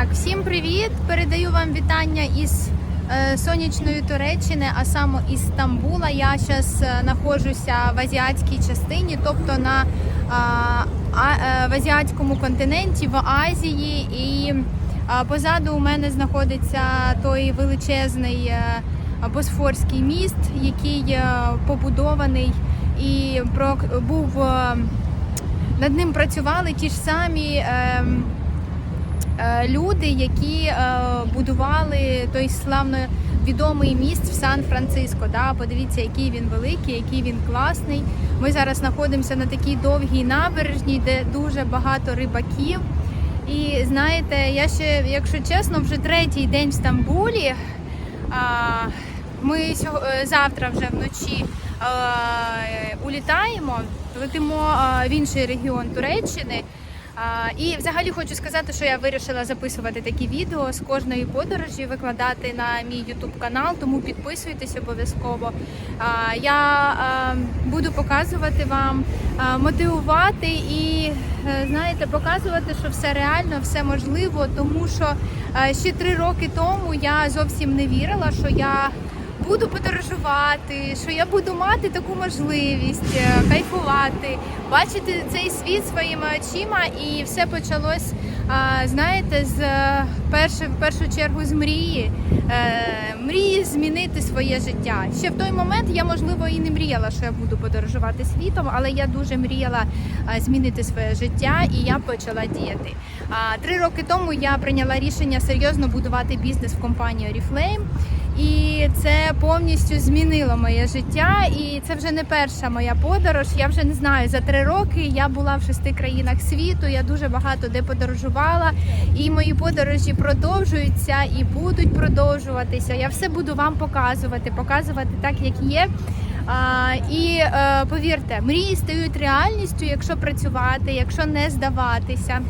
Так, всім привіт! Передаю вам вітання із е, сонячної Туреччини, а саме із Стамбула. Я зараз знаходжуся в азіатській частині, тобто на е, в азіатському континенті, в Азії. І а, позаду у мене знаходиться той величезний е, Босфорський міст, який е, побудований і про, був е, над ним працювали ті ж самі. е, люди, які е, будували той славно відомий міст в Сан-Франциско. Да? Подивіться, який він великий, який він класний. Ми зараз знаходимося на такій довгій набережній, де дуже багато рибаків. І знаєте, я ще, якщо чесно, вже третій день в Стамбулі. Ми е, завтра вже вночі е, улітаємо, летимо е, в інший регіон Туреччини. І взагалі хочу сказати, що я вирішила записувати такі відео з кожної подорожі, викладати на мій YouTube канал, тому підписуйтесь обов'язково. Я буду показувати вам, мотивувати і е, знаєте, показувати, що все реально, все можливо, тому що е, ще три роки тому я зовсім не вірила, що я буду подорожувати, що я буду мати таку можливість е, кайфувати, бачити цей світ своїми очима, і все почалось, знаєте, з е, перше, в першу чергу з мрії. Е, Мрії змінити своє життя. Ще в той момент я можливо і не мріяла, що я буду подорожувати світом, але я дуже мріяла е, змінити своє життя, і я почала діяти. А три роки тому я прийняла рішення серйозно будувати бізнес в компанії Oriflame. І це повністю змінило моє життя. І це вже не перша моя подорож. Я вже не знаю за три роки. Я була в шести країнах світу. Я дуже багато де подорожувала. І мої подорожі продовжуються і будуть продовжуватися. Я все буду вам показувати, показувати так, як є. А, і е, повірте, мрії стають реальністю, якщо працювати, якщо не здаватися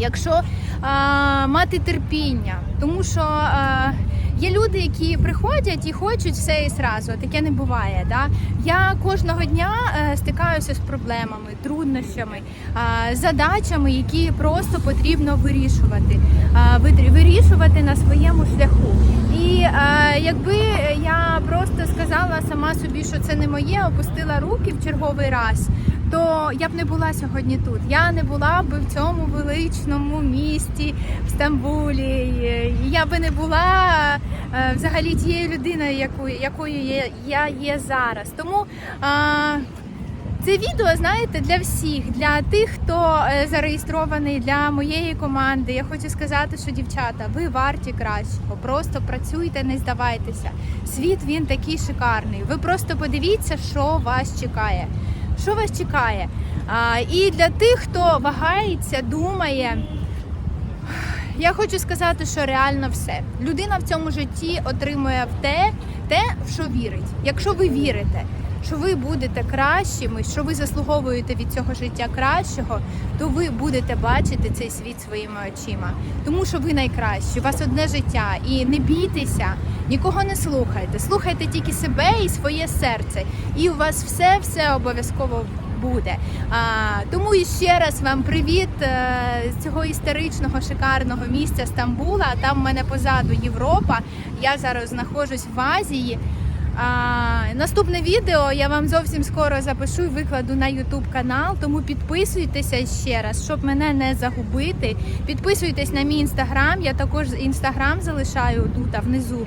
якщо а, мати терпіння, тому що а, є люди, які приходять і хочуть все і сразу. Таке не буває. Да? Я кожного дня е, стикаюся з проблемами, труднощами, а, задачами, які просто потрібно вирішувати, а, вирішувати на своєму шляху. І е, якби я просто сказала сама собі, що це не моє, опустила руки в черговий раз то я б не була сьогодні тут. Я не була б в цьому величному місті в Стамбулі. Я би не була е, взагалі тією людиною, якою, якою є, я є зараз. Тому а, це відео, знаєте, для всіх, для тих, хто е, зареєстрований для моєї команди. Я хочу сказати, що дівчата, ви варті кращого. Просто працюйте, не здавайтеся. Світ він такий шикарний. Ви просто подивіться, що вас чекає. Що вас чекає? А, і для тих, хто вагається, думає. Я хочу сказати, що реально все. Людина в цьому житті отримує в те, те, в що вірить. Якщо ви вірите, що ви будете кращими, що ви заслуговуєте від цього життя кращого, то ви будете бачити цей світ своїми очима. Тому що ви найкращі, у вас одне життя. І не бійтеся, нікого не слухайте. Слухайте тільки себе і своє серце. І у вас все все обов'язково буде. А, тому і ще раз вам привіт е, з цього історичного шикарного місця Стамбула. Там в мене позаду Європа. Я зараз знаходжусь в Азії. А, наступне відео я вам зовсім скоро запишу і викладу на YouTube канал. Тому підписуйтеся ще раз, щоб мене не загубити. Підписуйтесь на мій інстаграм. Я також інстаграм залишаю тут внизу.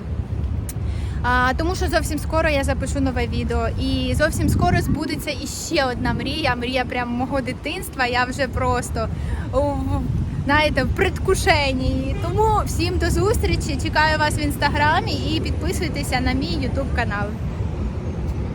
А, тому що зовсім скоро я запишу нове відео, і зовсім скоро збудеться іще одна мрія. Мрія прямо мого дитинства. Я вже просто знаєте, в предвкушенні. Тому всім до зустрічі. Чекаю вас в інстаграмі і підписуйтеся на мій ютуб канал.